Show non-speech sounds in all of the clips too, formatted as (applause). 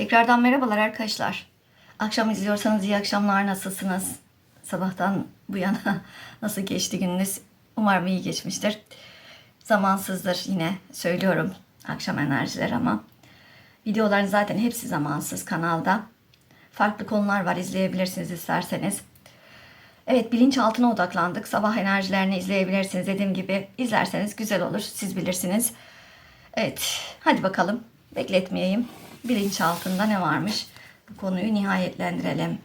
Tekrardan merhabalar arkadaşlar. Akşam izliyorsanız iyi akşamlar nasılsınız? Sabahtan bu yana (laughs) nasıl geçti gününüz? Umarım iyi geçmiştir. Zamansızdır yine söylüyorum akşam enerjiler ama videoların zaten hepsi zamansız kanalda. Farklı konular var izleyebilirsiniz isterseniz. Evet bilinçaltına odaklandık. Sabah enerjilerini izleyebilirsiniz. Dediğim gibi izlerseniz güzel olur. Siz bilirsiniz. Evet hadi bakalım bekletmeyeyim. Bilinçaltında ne varmış? Bu konuyu nihayetlendirelim.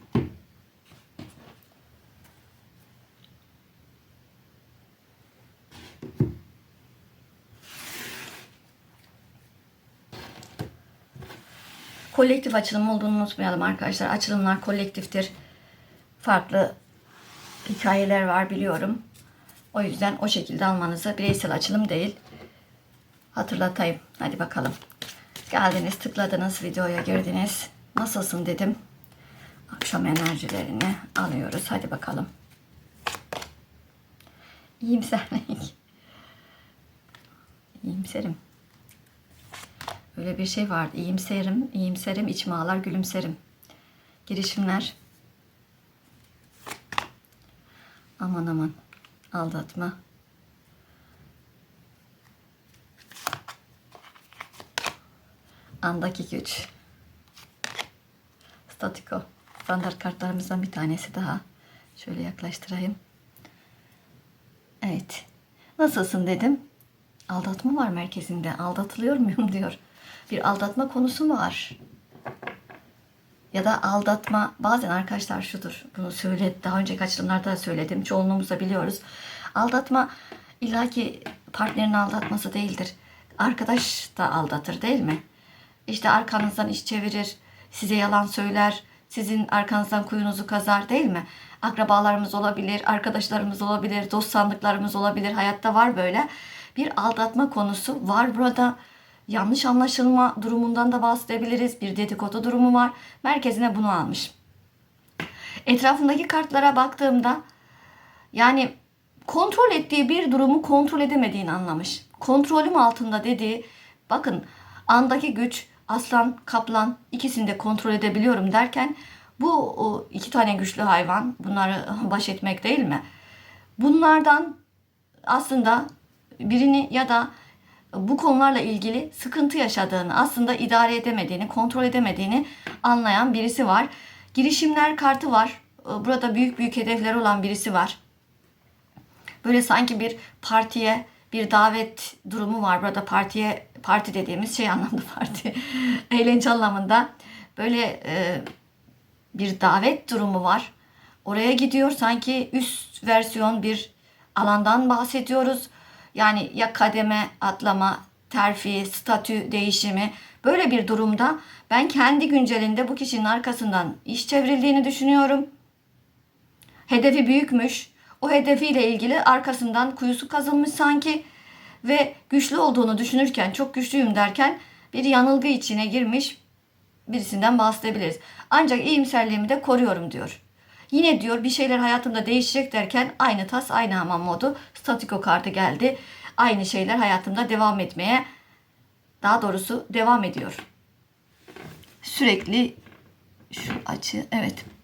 Kolektif açılım olduğunu unutmayalım arkadaşlar. Açılımlar kolektiftir. Farklı hikayeler var biliyorum. O yüzden o şekilde almanızı bireysel açılım değil. Hatırlatayım. Hadi bakalım. Geldiniz, tıkladınız, videoya girdiniz. Nasılsın dedim. Akşam enerjilerini alıyoruz. Hadi bakalım. İyimserlik. (laughs) İyimserim. Öyle bir şey vardı. İyimserim, iyimserim, içime ağlar, gülümserim. Girişimler. Aman aman. Aldatma. Andaki güç. Statiko. Standart kartlarımızdan bir tanesi daha. Şöyle yaklaştırayım. Evet. Nasılsın dedim. Aldatma var merkezinde. Aldatılıyor muyum diyor. Bir aldatma konusu var. Ya da aldatma bazen arkadaşlar şudur. Bunu söyle daha önceki açılımlarda da söyledim. Çoğunluğumuz biliyoruz. Aldatma illaki partnerin aldatması değildir. Arkadaş da aldatır değil mi? İşte arkanızdan iş çevirir, size yalan söyler, sizin arkanızdan kuyunuzu kazar değil mi? Akrabalarımız olabilir, arkadaşlarımız olabilir, dost sandıklarımız olabilir. Hayatta var böyle. Bir aldatma konusu var burada. Yanlış anlaşılma durumundan da bahsedebiliriz. Bir dedikodu durumu var. Merkezine bunu almış. Etrafındaki kartlara baktığımda yani kontrol ettiği bir durumu kontrol edemediğini anlamış. Kontrolüm altında dediği bakın andaki güç aslan kaplan ikisini de kontrol edebiliyorum derken bu iki tane güçlü hayvan bunları baş etmek değil mi? Bunlardan aslında birini ya da bu konularla ilgili sıkıntı yaşadığını, aslında idare edemediğini, kontrol edemediğini anlayan birisi var. Girişimler kartı var. Burada büyük büyük hedefleri olan birisi var. Böyle sanki bir partiye bir davet durumu var. Burada partiye parti dediğimiz şey anlamda (laughs) parti. Eğlence anlamında böyle e, bir davet durumu var. Oraya gidiyor sanki üst versiyon bir alandan bahsediyoruz. Yani ya kademe atlama, terfi, statü değişimi böyle bir durumda ben kendi güncelinde bu kişinin arkasından iş çevrildiğini düşünüyorum. Hedefi büyükmüş. O hedefiyle ilgili arkasından kuyusu kazılmış sanki ve güçlü olduğunu düşünürken, çok güçlüyüm derken bir yanılgı içine girmiş birisinden bahsedebiliriz. Ancak iyimserliğimi de koruyorum diyor. Yine diyor bir şeyler hayatımda değişecek derken aynı tas aynı hamam modu statiko kartı geldi. Aynı şeyler hayatımda devam etmeye daha doğrusu devam ediyor. Sürekli şu açı evet.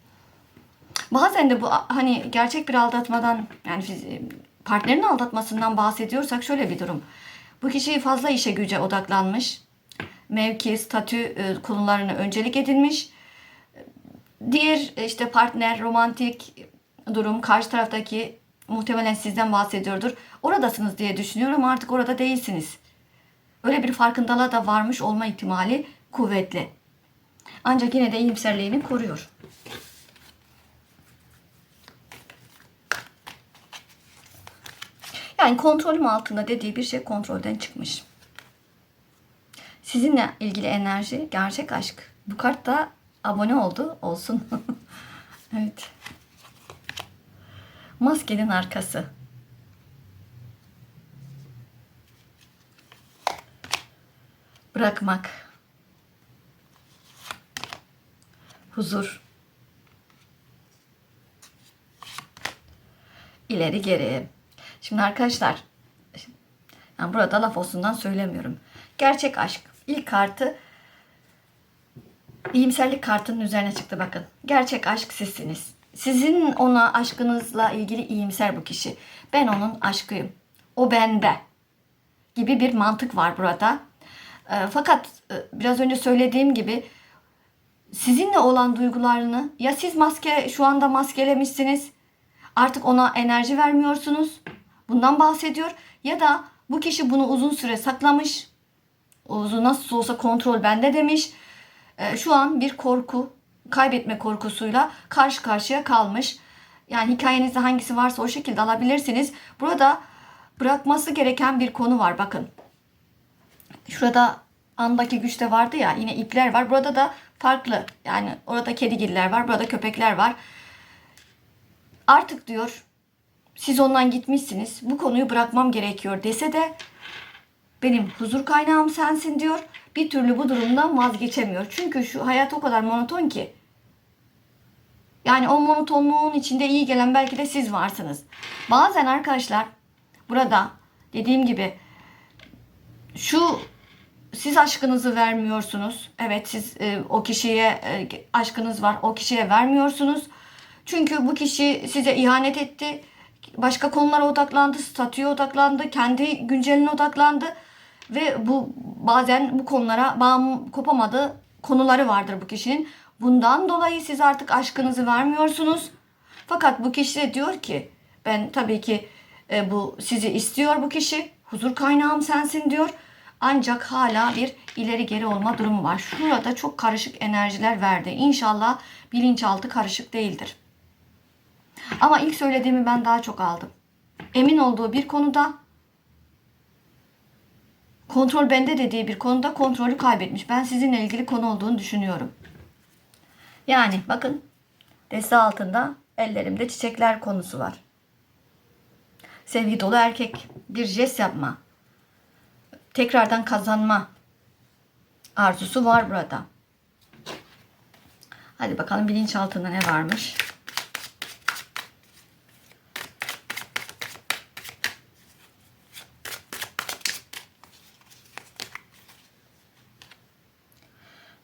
Bazen de bu hani gerçek bir aldatmadan yani partnerin aldatmasından bahsediyorsak şöyle bir durum. Bu kişi fazla işe güce odaklanmış. Mevki, statü konularını öncelik edinmiş. Diğer işte partner, romantik durum karşı taraftaki muhtemelen sizden bahsediyordur. Oradasınız diye düşünüyorum artık orada değilsiniz. Öyle bir farkındalığa da varmış olma ihtimali kuvvetli. Ancak yine de iyimserliğini koruyor. Yani kontrolüm altında dediği bir şey kontrolden çıkmış. Sizinle ilgili enerji gerçek aşk. Bu kart da abone oldu. Olsun. (laughs) evet. Maskenin arkası. Bırakmak. Huzur. İleri geri. Şimdi arkadaşlar yani burada laf olsundan söylemiyorum. Gerçek aşk. İlk kartı İyimserlik kartının üzerine çıktı bakın. Gerçek aşk sizsiniz. Sizin ona aşkınızla ilgili iyimser bu kişi. Ben onun aşkıyım. O bende. Gibi bir mantık var burada. E, fakat e, biraz önce söylediğim gibi sizinle olan duygularını ya siz maske şu anda maskelemişsiniz. Artık ona enerji vermiyorsunuz. Bundan bahsediyor. Ya da bu kişi bunu uzun süre saklamış. Uzun nasıl olsa kontrol bende demiş. Ee, şu an bir korku, kaybetme korkusuyla karşı karşıya kalmış. Yani hikayenizde hangisi varsa o şekilde alabilirsiniz. Burada bırakması gereken bir konu var bakın. Şurada andaki güçte vardı ya yine ipler var. Burada da farklı. Yani orada kedigiller var, burada köpekler var. Artık diyor siz ondan gitmişsiniz. Bu konuyu bırakmam gerekiyor dese de benim huzur kaynağım sensin diyor. Bir türlü bu durumdan vazgeçemiyor. Çünkü şu hayat o kadar monoton ki. Yani o monotonluğun içinde iyi gelen belki de siz varsınız. Bazen arkadaşlar burada dediğim gibi şu siz aşkınızı vermiyorsunuz. Evet siz e, o kişiye e, aşkınız var. O kişiye vermiyorsunuz. Çünkü bu kişi size ihanet etti. Başka konulara odaklandı, statüye odaklandı, kendi günceline odaklandı ve bu bazen bu konulara bağım kopamadığı konuları vardır bu kişinin. Bundan dolayı siz artık aşkınızı vermiyorsunuz. Fakat bu kişi de diyor ki ben tabii ki e, bu sizi istiyor bu kişi. Huzur kaynağım sensin diyor. Ancak hala bir ileri geri olma durumu var. Şurada çok karışık enerjiler verdi. İnşallah bilinçaltı karışık değildir. Ama ilk söylediğimi ben daha çok aldım. Emin olduğu bir konuda kontrol bende dediği bir konuda kontrolü kaybetmiş. Ben sizinle ilgili konu olduğunu düşünüyorum. Yani bakın deste altında ellerimde çiçekler konusu var. Sevgi dolu erkek bir jest yapma. Tekrardan kazanma arzusu var burada. Hadi bakalım bilinçaltında ne varmış.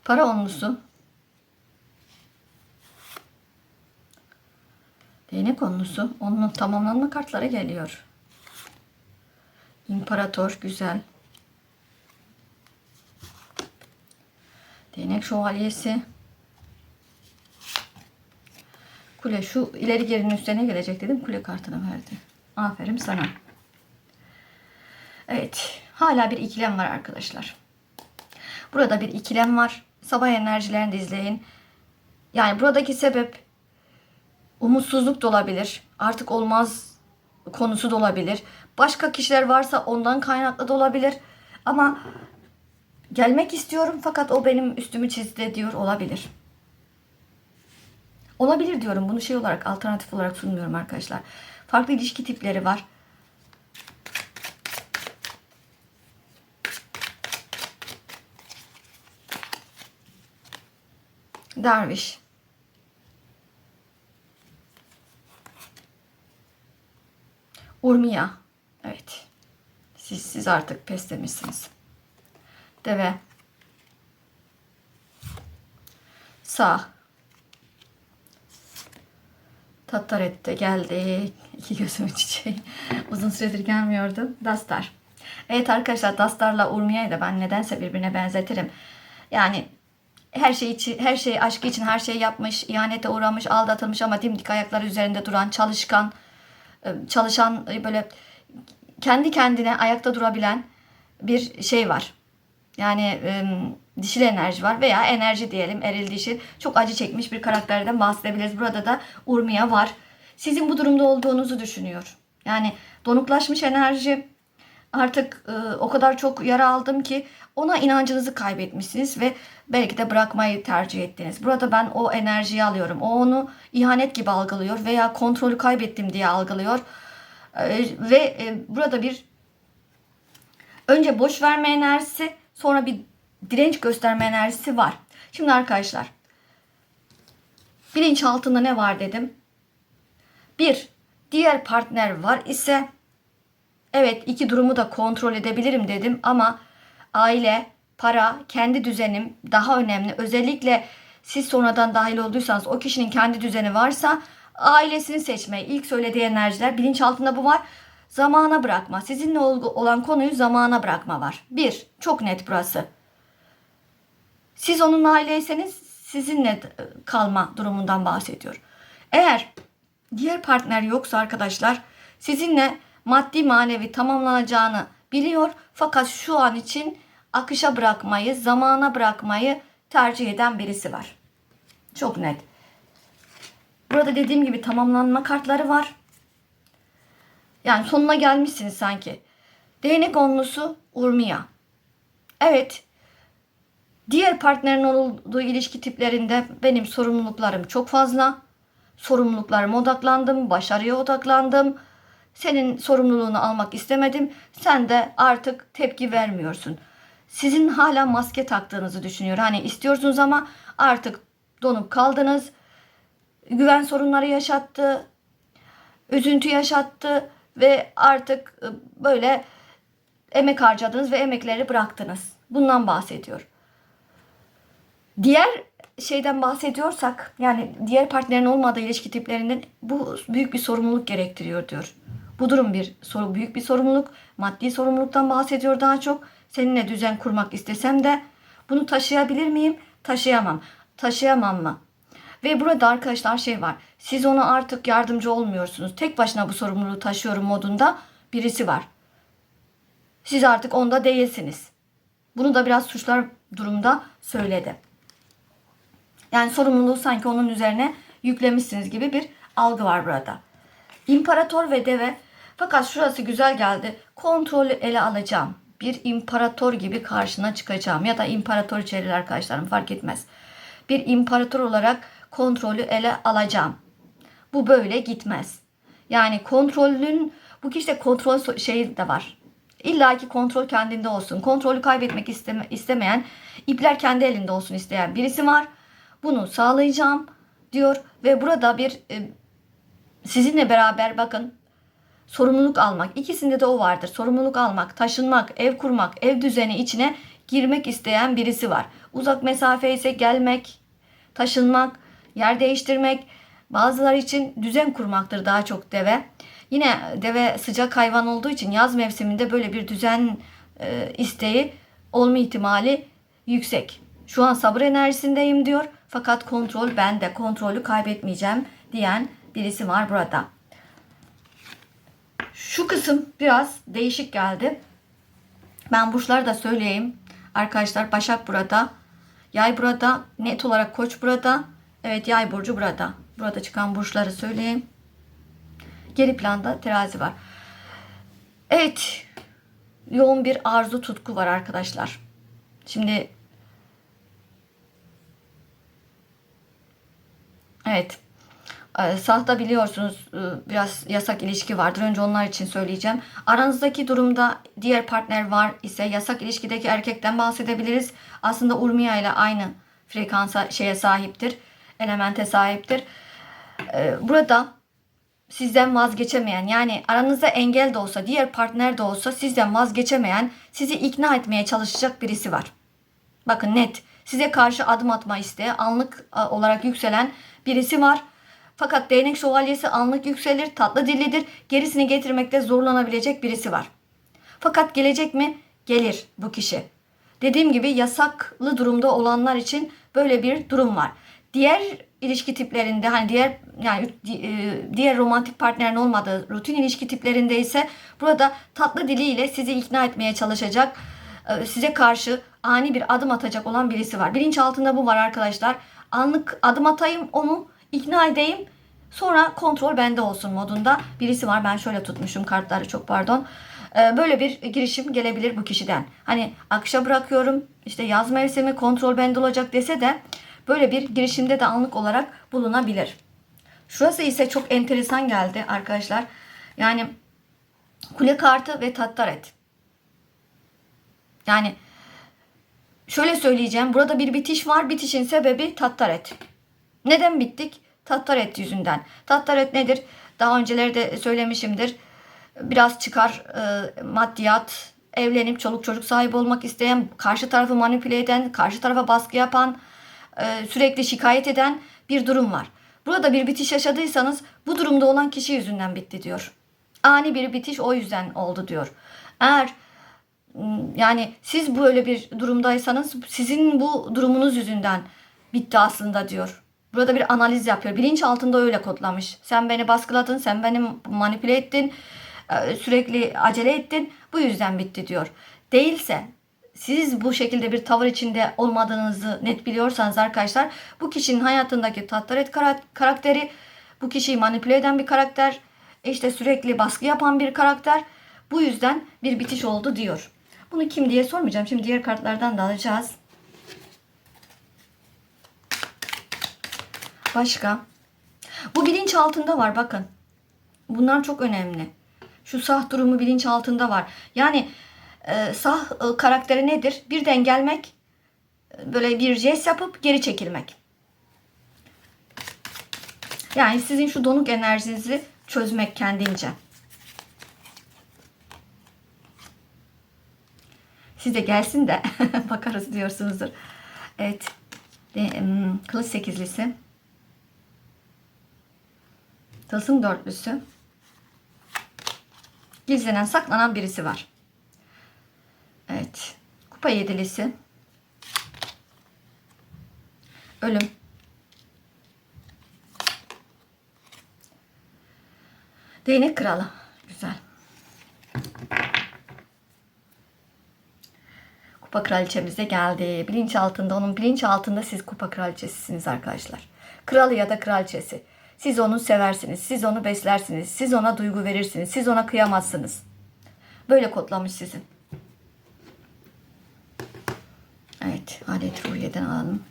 Para onlusu. Değnek onlusu. Onun tamamlanma kartları geliyor. İmparator güzel. Değnek şövalyesi. Kule şu ileri gerinin üstüne gelecek dedim. Kule kartını verdi. Aferin sana. Evet. Hala bir ikilem var arkadaşlar. Burada bir ikilem var. Sabah enerjilerini de izleyin. Yani buradaki sebep umutsuzluk da olabilir. Artık olmaz konusu da olabilir. Başka kişiler varsa ondan kaynaklı da olabilir. Ama gelmek istiyorum fakat o benim üstümü çizdi diyor olabilir. Olabilir diyorum. Bunu şey olarak alternatif olarak sunmuyorum arkadaşlar. Farklı ilişki tipleri var. Derviş. Urmiya. Evet. Siz, siz artık pes demişsiniz. Deve. Sağ. Tattaret'te geldi. İki gözümün çiçeği. (laughs) Uzun süredir gelmiyordu. Dastar. Evet arkadaşlar Dastar'la Urmiya'yı da ben nedense birbirine benzetirim. Yani her şey için, her şey aşkı için her şeyi yapmış, ihanete uğramış, aldatılmış ama dimdik ayakları üzerinde duran, çalışkan, e, çalışan e, böyle kendi kendine ayakta durabilen bir şey var. Yani e, dişil enerji var veya enerji diyelim eril dişil. Çok acı çekmiş bir karakterden bahsedebiliriz. Burada da Urmiya var. Sizin bu durumda olduğunuzu düşünüyor. Yani donuklaşmış enerji artık e, o kadar çok yara aldım ki ona inancınızı kaybetmişsiniz ve belki de bırakmayı tercih ettiniz. Burada ben o enerjiyi alıyorum. O onu ihanet gibi algılıyor veya kontrolü kaybettim diye algılıyor. E, ve e, burada bir önce boş verme enerjisi sonra bir direnç gösterme enerjisi var. Şimdi arkadaşlar bilinç altında ne var dedim. Bir, diğer partner var ise evet iki durumu da kontrol edebilirim dedim ama aile para, kendi düzenim daha önemli. Özellikle siz sonradan dahil olduysanız o kişinin kendi düzeni varsa ailesini seçmeyi ilk söylediği enerjiler bilinçaltında bu var. Zamana bırakma. Sizinle ol- olan konuyu zamana bırakma var. Bir, çok net burası. Siz onun aileyseniz sizinle kalma durumundan bahsediyor. Eğer diğer partner yoksa arkadaşlar sizinle maddi manevi tamamlanacağını biliyor fakat şu an için akışa bırakmayı, zamana bırakmayı tercih eden birisi var. Çok net. Burada dediğim gibi tamamlanma kartları var. Yani sonuna gelmişsiniz sanki. Değnek onlusu Urmia. Evet. Diğer partnerin olduğu ilişki tiplerinde benim sorumluluklarım çok fazla. Sorumluluklarıma odaklandım, başarıya odaklandım. Senin sorumluluğunu almak istemedim. Sen de artık tepki vermiyorsun. Sizin hala maske taktığınızı düşünüyor. Hani istiyorsunuz ama artık donup kaldınız. Güven sorunları yaşattı. Üzüntü yaşattı ve artık e, böyle emek harcadınız ve emekleri bıraktınız. Bundan bahsediyor. Diğer şeyden bahsediyorsak yani diğer partnerin olmadığı ilişki tiplerinden bu büyük bir sorumluluk gerektiriyor diyor. Bu durum bir soru büyük bir sorumluluk. Maddi sorumluluktan bahsediyor daha çok. Seninle düzen kurmak istesem de bunu taşıyabilir miyim? Taşıyamam. Taşıyamam mı? Ve burada arkadaşlar şey var. Siz ona artık yardımcı olmuyorsunuz. Tek başına bu sorumluluğu taşıyorum modunda birisi var. Siz artık onda değilsiniz. Bunu da biraz suçlar durumda söyledi. Yani sorumluluğu sanki onun üzerine yüklemişsiniz gibi bir algı var burada. İmparator ve deve fakat şurası güzel geldi. Kontrolü ele alacağım. Bir imparator gibi karşına çıkacağım ya da imparator içerili arkadaşlarım fark etmez. Bir imparator olarak kontrolü ele alacağım. Bu böyle gitmez. Yani kontrolün bu kişide kontrol şeyi de var. İlla ki kontrol kendinde olsun. Kontrolü kaybetmek isteme, istemeyen, ipler kendi elinde olsun isteyen birisi var. Bunu sağlayacağım diyor ve burada bir e, sizinle beraber bakın sorumluluk almak ikisinde de o vardır. Sorumluluk almak, taşınmak, ev kurmak, ev düzeni içine girmek isteyen birisi var. Uzak mesafe ise gelmek, taşınmak, yer değiştirmek, bazıları için düzen kurmaktır daha çok deve. Yine deve sıcak hayvan olduğu için yaz mevsiminde böyle bir düzen e, isteği olma ihtimali yüksek. Şu an sabır enerjisindeyim diyor. Fakat kontrol bende. Kontrolü kaybetmeyeceğim diyen birisi var burada. Şu kısım biraz değişik geldi. Ben burçları da söyleyeyim. Arkadaşlar Başak burada. Yay burada. Net olarak Koç burada. Evet Yay burcu burada. Burada çıkan burçları söyleyeyim. Geri planda terazi var. Evet. Yoğun bir arzu tutku var arkadaşlar. Şimdi Evet. Ee, Sahta biliyorsunuz e, biraz yasak ilişki vardır. Önce onlar için söyleyeceğim. Aranızdaki durumda diğer partner var ise yasak ilişkideki erkekten bahsedebiliriz. Aslında Urmia ile aynı frekansa şeye sahiptir. Elemente sahiptir. Ee, Burada sizden vazgeçemeyen yani aranızda engel de olsa diğer partner de olsa sizden vazgeçemeyen sizi ikna etmeye çalışacak birisi var. Bakın net. Size karşı adım atma isteği anlık a, olarak yükselen birisi var. Fakat değnek şövalyesi anlık yükselir, tatlı dillidir. Gerisini getirmekte zorlanabilecek birisi var. Fakat gelecek mi? Gelir bu kişi. Dediğim gibi yasaklı durumda olanlar için böyle bir durum var. Diğer ilişki tiplerinde hani diğer yani e, diğer romantik partnerin olmadığı rutin ilişki tiplerinde ise burada tatlı diliyle sizi ikna etmeye çalışacak e, size karşı ani bir adım atacak olan birisi var. Bilinç altında bu var arkadaşlar. Anlık adım atayım onu ikna edeyim. Sonra kontrol bende olsun modunda birisi var. Ben şöyle tutmuşum kartları çok pardon. E, Böyle bir girişim gelebilir bu kişiden. Hani akışa bırakıyorum işte yaz mevsimi kontrol bende olacak dese de böyle bir girişimde de anlık olarak bulunabilir. Şurası ise çok enteresan geldi arkadaşlar. Yani kule kartı ve tattaret. Yani şöyle söyleyeceğim. Burada bir bitiş var. Bitişin sebebi Tattaret. Neden bittik? Tattaret yüzünden. Tattaret nedir? Daha önceleri de söylemişimdir. Biraz çıkar, e, maddiyat, evlenip çoluk çocuk sahibi olmak isteyen, karşı tarafı manipüle eden, karşı tarafa baskı yapan, e, sürekli şikayet eden bir durum var. Burada bir bitiş yaşadıysanız bu durumda olan kişi yüzünden bitti diyor. Ani bir bitiş o yüzden oldu diyor. Eğer yani siz böyle bir durumdaysanız sizin bu durumunuz yüzünden bitti aslında diyor. Burada bir analiz yapıyor. Bilinç altında öyle kodlamış. Sen beni baskıladın, sen beni manipüle ettin, e, sürekli acele ettin. Bu yüzden bitti diyor. Değilse siz bu şekilde bir tavır içinde olmadığınızı net biliyorsanız arkadaşlar bu kişinin hayatındaki tatlıret karakteri bu kişiyi manipüle eden bir karakter işte sürekli baskı yapan bir karakter bu yüzden bir bitiş oldu diyor. Bunu kim diye sormayacağım. Şimdi diğer kartlardan da alacağız. Başka. Bu bilinç altında var bakın. Bunlar çok önemli. Şu sah durumu bilinç altında var. Yani e, sah e, karakteri nedir? Birden gelmek, böyle bir jest yapıp geri çekilmek. Yani sizin şu donuk enerjinizi çözmek kendince. Size gelsin de (laughs) bakarız diyorsunuzdur. Evet. De, kılıç sekizlisi. Tılsım dörtlüsü. Gizlenen, saklanan birisi var. Evet. Kupa yedilisi. Ölüm. Değnek kralı. Güzel. Kupa kraliçemiz de geldi. Bilinç altında, onun bilinç altında siz kupa kraliçesisiniz arkadaşlar. Kralı ya da kraliçesi. Siz onu seversiniz, siz onu beslersiniz, siz ona duygu verirsiniz, siz ona kıyamazsınız. Böyle kodlamış sizin. Evet, adet ruhiyeden alalım.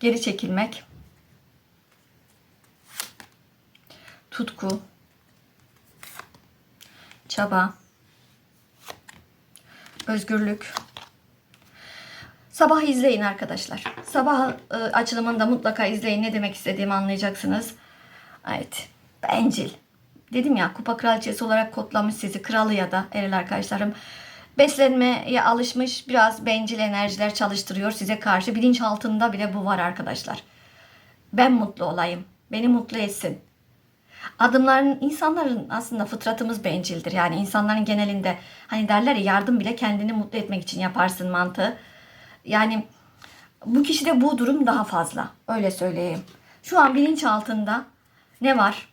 Geri çekilmek. Tutku. Çaba. Özgürlük. Sabah izleyin arkadaşlar. Sabah e, açılımında mutlaka izleyin. Ne demek istediğimi anlayacaksınız. Evet. Bencil. Dedim ya kupa kraliçesi olarak kodlamış sizi. Kralı ya da eril arkadaşlarım. Beslenmeye alışmış biraz bencil enerjiler çalıştırıyor size karşı. Bilinç altında bile bu var arkadaşlar. Ben mutlu olayım. Beni mutlu etsin. Adımların insanların aslında fıtratımız bencildir. Yani insanların genelinde hani derler ya yardım bile kendini mutlu etmek için yaparsın mantığı. Yani bu kişide bu durum daha fazla. Öyle söyleyeyim. Şu an bilinç altında ne var?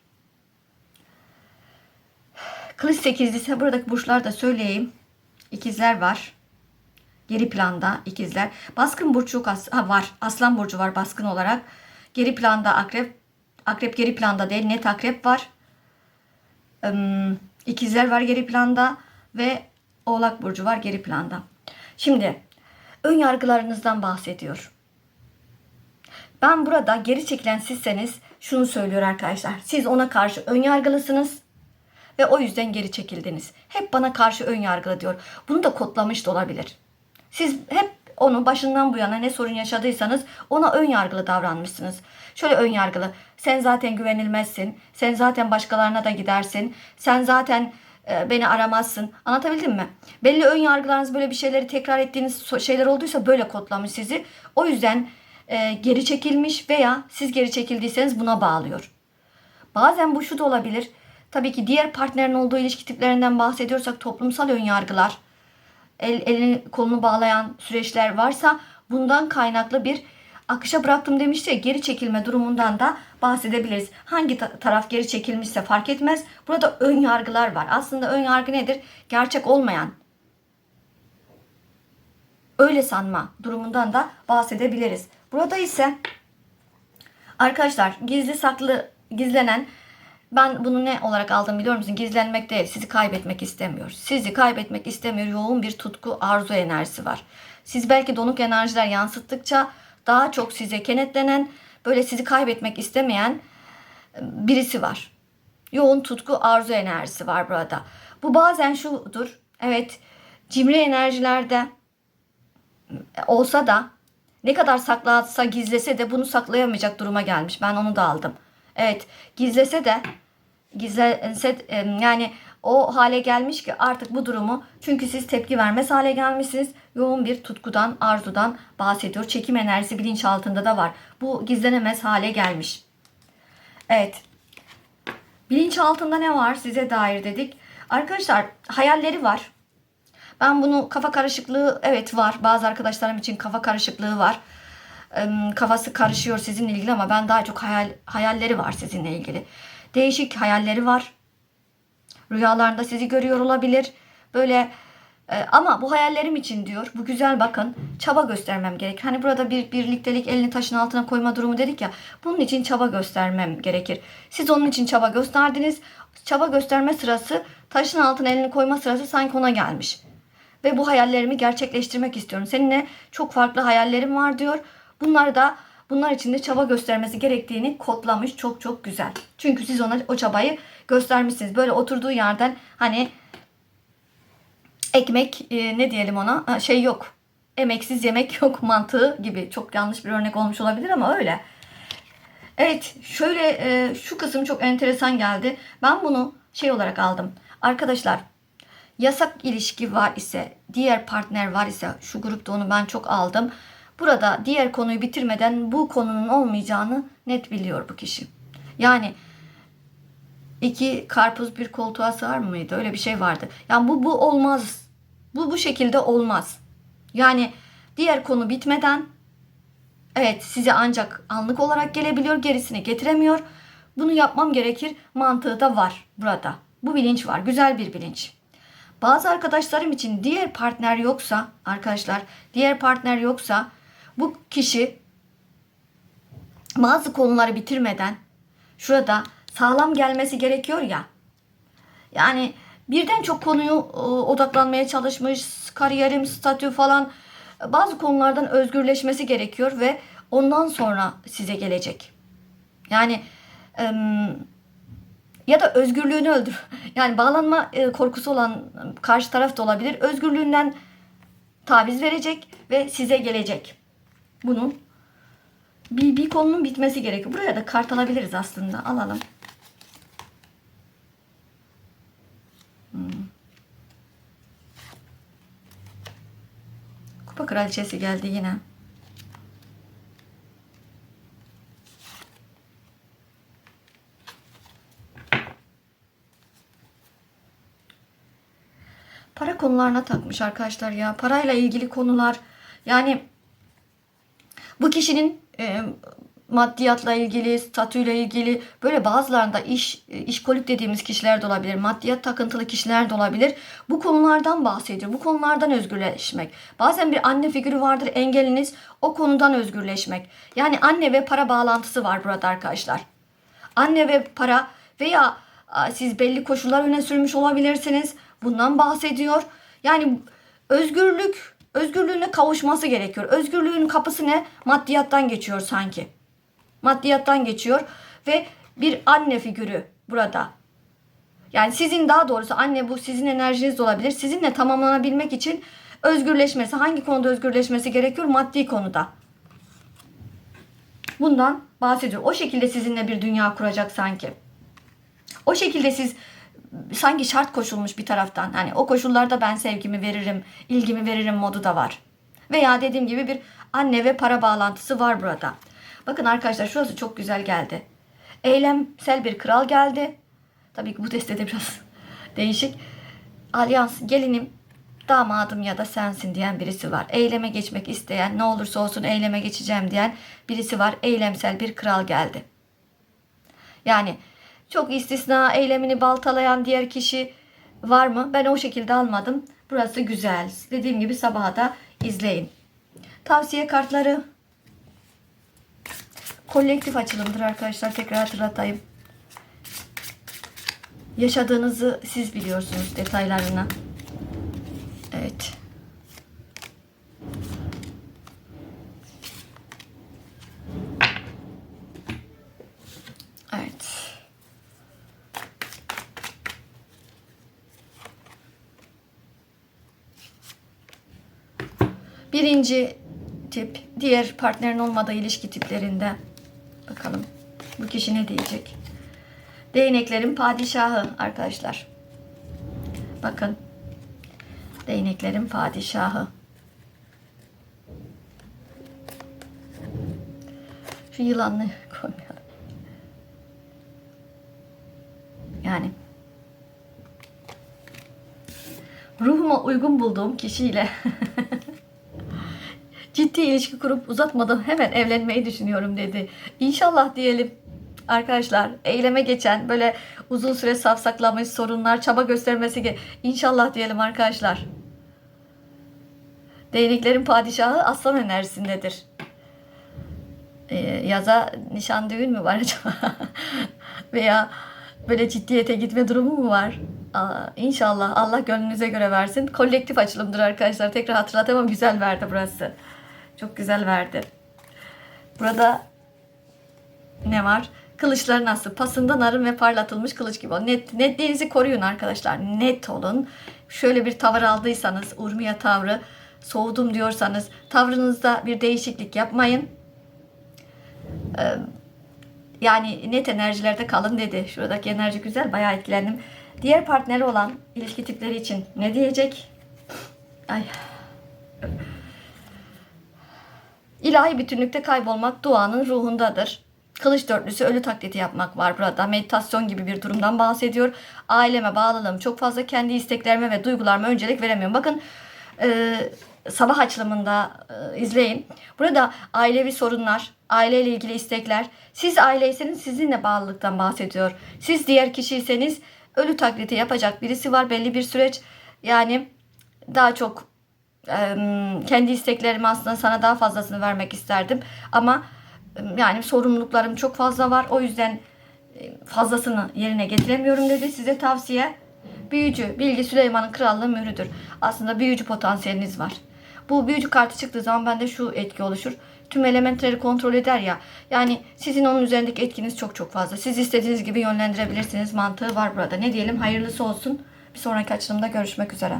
Kılıç sekizlisi buradaki burçlar da söyleyeyim. İkizler var. Geri planda ikizler. Baskın as ha, var. Aslan burcu var baskın olarak. Geri planda akrep. Akrep geri planda değil. Net akrep var. İkizler var geri planda. Ve oğlak burcu var geri planda. Şimdi ön yargılarınızdan bahsediyor. Ben burada geri çekilen sizseniz şunu söylüyor arkadaşlar. Siz ona karşı ön yargılısınız ve o yüzden geri çekildiniz. Hep bana karşı ön yargılı diyor. Bunu da kodlamış da olabilir. Siz hep onu başından bu yana ne sorun yaşadıysanız ona ön yargılı davranmışsınız. Şöyle ön yargılı. Sen zaten güvenilmezsin. Sen zaten başkalarına da gidersin. Sen zaten e, beni aramazsın. Anlatabildim mi? Belli ön yargılarınız böyle bir şeyleri tekrar ettiğiniz şeyler olduysa böyle kodlamış sizi. O yüzden e, geri çekilmiş veya siz geri çekildiyseniz buna bağlıyor. Bazen bu şu da olabilir. Tabii ki diğer partnerin olduğu ilişki tiplerinden bahsediyorsak toplumsal ön yargılar, el, elini kolunu bağlayan süreçler varsa bundan kaynaklı bir akışa bıraktım demişti ya geri çekilme durumundan da bahsedebiliriz. Hangi ta- taraf geri çekilmişse fark etmez. Burada ön yargılar var. Aslında ön yargı nedir? Gerçek olmayan. Öyle sanma durumundan da bahsedebiliriz. Burada ise arkadaşlar gizli saklı gizlenen ben bunu ne olarak aldım biliyor musun? Gizlenmek değil, sizi kaybetmek istemiyor. Sizi kaybetmek istemiyor. Yoğun bir tutku, arzu enerjisi var. Siz belki donuk enerjiler yansıttıkça daha çok size kenetlenen, böyle sizi kaybetmek istemeyen birisi var. Yoğun tutku, arzu enerjisi var burada. Bu bazen şudur. Evet, cimri enerjilerde olsa da ne kadar saklatsa gizlese de bunu saklayamayacak duruma gelmiş. Ben onu da aldım. Evet gizlese de gizlese e, yani o hale gelmiş ki artık bu durumu çünkü siz tepki vermez hale gelmişsiniz. Yoğun bir tutkudan, arzudan bahsediyor. Çekim enerjisi bilinçaltında da var. Bu gizlenemez hale gelmiş. Evet. Bilinçaltında ne var size dair dedik. Arkadaşlar hayalleri var. Ben bunu kafa karışıklığı evet var. Bazı arkadaşlarım için kafa karışıklığı var. Kafası karışıyor sizinle ilgili ama ben daha çok hayal hayalleri var sizinle ilgili. Değişik hayalleri var. Rüyalarında sizi görüyor olabilir. Böyle e, ama bu hayallerim için diyor. Bu güzel bakın. Çaba göstermem gerek. Hani burada bir birliktelik elini taşın altına koyma durumu dedik ya. Bunun için çaba göstermem gerekir. Siz onun için çaba gösterdiniz. Çaba gösterme sırası taşın altına elini koyma sırası sanki ona gelmiş. Ve bu hayallerimi gerçekleştirmek istiyorum. Seninle çok farklı hayallerim var diyor. Bunlar da bunlar için de çaba göstermesi gerektiğini kodlamış. Çok çok güzel. Çünkü siz ona o çabayı göstermişsiniz. Böyle oturduğu yerden hani ekmek e, ne diyelim ona Ha, şey yok. Emeksiz yemek (laughs) yok mantığı gibi. Çok yanlış bir örnek olmuş olabilir ama öyle. Evet şöyle e, şu kısım çok enteresan geldi. Ben bunu şey olarak aldım. Arkadaşlar yasak ilişki var ise diğer partner var ise şu grupta onu ben çok aldım. Burada diğer konuyu bitirmeden bu konunun olmayacağını net biliyor bu kişi. Yani iki karpuz bir koltuğa sığar mıydı? Öyle bir şey vardı. Yani bu bu olmaz. Bu bu şekilde olmaz. Yani diğer konu bitmeden evet size ancak anlık olarak gelebiliyor, gerisini getiremiyor. Bunu yapmam gerekir mantığı da var burada. Bu bilinç var. Güzel bir bilinç. Bazı arkadaşlarım için diğer partner yoksa arkadaşlar diğer partner yoksa bu kişi bazı konuları bitirmeden şurada sağlam gelmesi gerekiyor ya. Yani birden çok konuyu e, odaklanmaya çalışmış, kariyerim, statü falan bazı konulardan özgürleşmesi gerekiyor ve ondan sonra size gelecek. Yani ya da özgürlüğünü öldür. (laughs) Yani bağlanma e, korkusu olan karşı taraf da olabilir. Özgürlüğünden taviz verecek ve size gelecek. Bunun bir, bir konunun bitmesi gerekiyor. Buraya da kart alabiliriz aslında. Alalım. Hmm. Kupa kraliçesi geldi yine. Para konularına takmış arkadaşlar ya. Parayla ilgili konular. Yani bu kişinin e, maddiyatla ilgili, statüyle ilgili böyle bazılarında iş işkolik dediğimiz kişiler de olabilir. Maddiyat takıntılı kişiler de olabilir. Bu konulardan bahsediyor. Bu konulardan özgürleşmek. Bazen bir anne figürü vardır engeliniz. O konudan özgürleşmek. Yani anne ve para bağlantısı var burada arkadaşlar. Anne ve para veya siz belli koşullar öne sürmüş olabilirsiniz. Bundan bahsediyor. Yani özgürlük, özgürlüğüne kavuşması gerekiyor. Özgürlüğün kapısı ne? Maddiyattan geçiyor sanki. Maddiyattan geçiyor ve bir anne figürü burada. Yani sizin daha doğrusu anne bu sizin enerjiniz olabilir. Sizinle tamamlanabilmek için özgürleşmesi, hangi konuda özgürleşmesi gerekiyor? Maddi konuda. Bundan bahsediyor. O şekilde sizinle bir dünya kuracak sanki. O şekilde siz sanki şart koşulmuş bir taraftan. Hani o koşullarda ben sevgimi veririm, ilgimi veririm modu da var. Veya dediğim gibi bir anne ve para bağlantısı var burada. Bakın arkadaşlar şurası çok güzel geldi. Eylemsel bir kral geldi. Tabii ki bu destede biraz (laughs) değişik. Alyans gelinim, damadım ya da sensin diyen birisi var. Eyleme geçmek isteyen, ne olursa olsun eyleme geçeceğim diyen birisi var. Eylemsel bir kral geldi. Yani çok istisna eylemini baltalayan diğer kişi var mı? Ben o şekilde almadım. Burası güzel. Dediğim gibi sabaha da izleyin. Tavsiye kartları kolektif açılımdır arkadaşlar. Tekrar hatırlatayım. Yaşadığınızı siz biliyorsunuz detaylarını. Evet. Evet. Birinci tip. Diğer partnerin olmadığı ilişki tiplerinde. Bakalım bu kişi ne diyecek? Değneklerin padişahı arkadaşlar. Bakın. Değneklerin padişahı. Şu yılanlı (laughs) koymayalım. Yani ruhuma uygun bulduğum kişiyle (laughs) ciddi ilişki kurup uzatmadan hemen evlenmeyi düşünüyorum dedi. İnşallah diyelim arkadaşlar eyleme geçen böyle uzun süre safsaklamış sorunlar çaba göstermesi ge- inşallah diyelim arkadaşlar. Değneklerin padişahı aslan enerjisindedir. Ee, yaza nişan düğün mü var acaba? (laughs) Veya böyle ciddiyete gitme durumu mu var? Aa, İnşallah Allah gönlünüze göre versin. Kolektif açılımdır arkadaşlar. Tekrar hatırlatamam güzel verdi burası. Çok güzel verdi. Burada ne var? Kılıçların aslı. Pasından arın ve parlatılmış kılıç gibi. Net, netliğinizi koruyun arkadaşlar. Net olun. Şöyle bir tavır aldıysanız, urmiye tavrı, soğudum diyorsanız tavrınızda bir değişiklik yapmayın. Ee, yani net enerjilerde kalın dedi. Şuradaki enerji güzel. Bayağı etkilendim. Diğer partneri olan ilişki tipleri için ne diyecek? Ay. İlahi bütünlükte kaybolmak duanın ruhundadır. Kılıç dörtlüsü ölü taklidi yapmak var burada. Meditasyon gibi bir durumdan bahsediyor. Aileme bağlılığım çok fazla kendi isteklerime ve duygularıma öncelik veremiyorum. Bakın e, sabah açılımında e, izleyin. Burada ailevi sorunlar, aileyle ilgili istekler. Siz aileyseniz sizinle bağlılıktan bahsediyor. Siz diğer kişiyseniz ölü taklidi yapacak birisi var belli bir süreç. Yani daha çok kendi isteklerimi aslında sana daha fazlasını vermek isterdim. Ama yani sorumluluklarım çok fazla var. O yüzden fazlasını yerine getiremiyorum dedi. Size tavsiye büyücü, bilgi Süleyman'ın krallığı mührüdür. Aslında büyücü potansiyeliniz var. Bu büyücü kartı çıktığı zaman bende şu etki oluşur. Tüm elementleri kontrol eder ya. Yani sizin onun üzerindeki etkiniz çok çok fazla. Siz istediğiniz gibi yönlendirebilirsiniz. Mantığı var burada. Ne diyelim hayırlısı olsun. Bir sonraki açılımda görüşmek üzere.